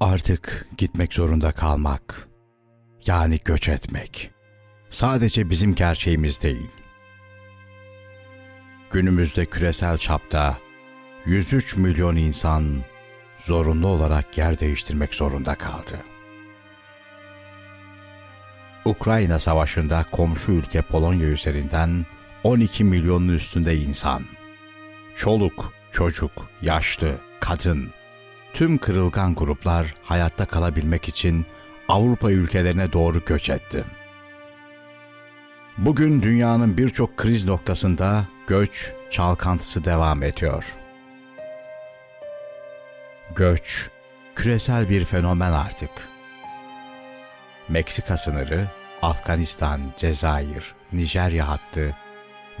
Artık gitmek zorunda kalmak, yani göç etmek, sadece bizim gerçeğimiz değil. Günümüzde küresel çapta 103 milyon insan zorunlu olarak yer değiştirmek zorunda kaldı. Ukrayna Savaşı'nda komşu ülke Polonya üzerinden 12 milyonun üstünde insan, çoluk, çocuk, yaşlı, kadın, tüm kırılgan gruplar hayatta kalabilmek için Avrupa ülkelerine doğru göç etti. Bugün dünyanın birçok kriz noktasında göç çalkantısı devam ediyor. Göç küresel bir fenomen artık. Meksika sınırı, Afganistan, Cezayir, Nijerya hattı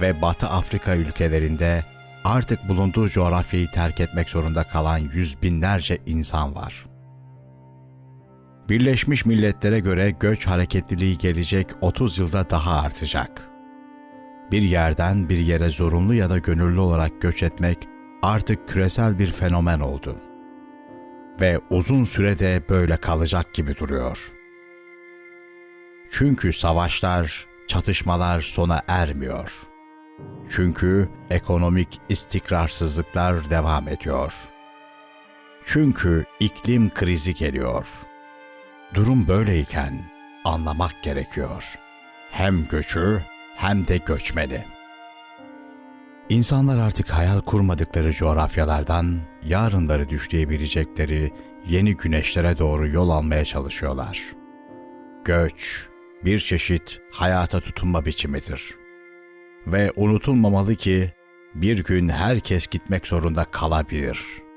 ve Batı Afrika ülkelerinde artık bulunduğu coğrafyayı terk etmek zorunda kalan yüz binlerce insan var. Birleşmiş Milletler'e göre göç hareketliliği gelecek 30 yılda daha artacak. Bir yerden bir yere zorunlu ya da gönüllü olarak göç etmek artık küresel bir fenomen oldu. Ve uzun sürede böyle kalacak gibi duruyor. Çünkü savaşlar, çatışmalar sona ermiyor. Çünkü ekonomik istikrarsızlıklar devam ediyor. Çünkü iklim krizi geliyor. Durum böyleyken anlamak gerekiyor. Hem göçü hem de göçmeni. İnsanlar artık hayal kurmadıkları coğrafyalardan yarınları düşleyebilecekleri yeni güneşlere doğru yol almaya çalışıyorlar. Göç bir çeşit hayata tutunma biçimidir. Ve unutulmamalı ki bir gün herkes gitmek zorunda kalabilir.''